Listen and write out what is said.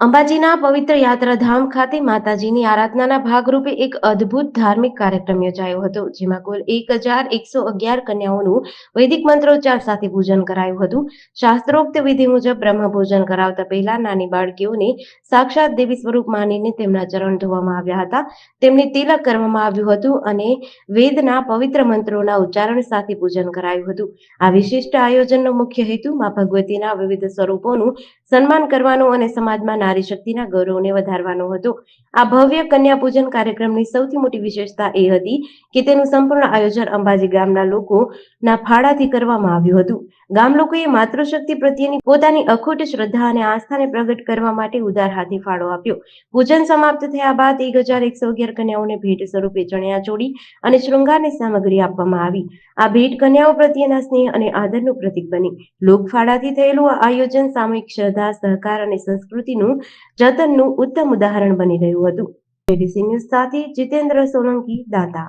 અંબાજીના પવિત્ર યાત્રાધામ ખાતે માતાજીની આરાધનાના ભાગરૂપે એક અદ્ભુત ધાર્મિક કાર્યક્રમ યોજાયો હતો, જેમાં કુલ એક હજાર એકસો અગિયાર કન્યાઓનું વૈદિક મંત્રોચ્ચાર સાથે પૂજન કરાયું હતું. શાસ્ત્રોક્ત વિધિ મુજબ બ્રહ્મ ભોજન કરાવતા પહેલા નાની બાળકીઓને સાક્ષાત દેવી સ્વરૂપ માનીને તેમના ચરણ ધોવામાં આવ્યા હતા. તેમને તિલક કરવામાં આવ્યું હતું અને વેદના પવિત્ર મંત્રોના ઉચ્ચારણ સાથે પૂજન કરાયું હતું. આ વિશિષ્ટ આયોજનનો મુખ્ય હેતુ મા ભગવતીના વિવિધ સ્વરૂપોનું સન્માન કરવાનો અને સમાજમાં નારી શક્તિના ગૌરવને વધારવાનો હતો. આ ભવ્ય કન્યા પૂજન કાર્યક્રમની સૌથી મોટી વિશેષતા એ હતી કે તેનું સંપૂર્ણ આયોજન અંબાજી ગામના લોકોના ફાળાથી કરવામાં આવ્યું હતું. ગામ લોકોએ માતૃશક્તિ પ્રત્યેની પોતાની અખૂટ શ્રદ્ધા અને આસ્થાને પ્રગટ કરવા માટે ઉદાર હાથે ફાળો આપ્યો. પૂજન સમાપ્ત થયા બાદ એક હજાર એકસો અગિયાર કન્યાઓને ભેટ સ્વરૂપે ચણિયા ચોળી અને શૃંગારની સામગ્રી આપવામાં આવી. આ ભેટ કન્યાઓ પ્રત્યેના સ્નેહ અને આદરનું પ્રતીક બની. લોકફાળાથી થયેલું આયોજન સામૂહિક શ્રદ્ધા, સહકાર અને સંસ્કૃતિનું જતનનું ઉત્તમ ઉદાહરણ બની રહ્યું હતું જેડીસી ન્યૂઝ સાથે જીતેન્દ્ર સોલંકી દાતા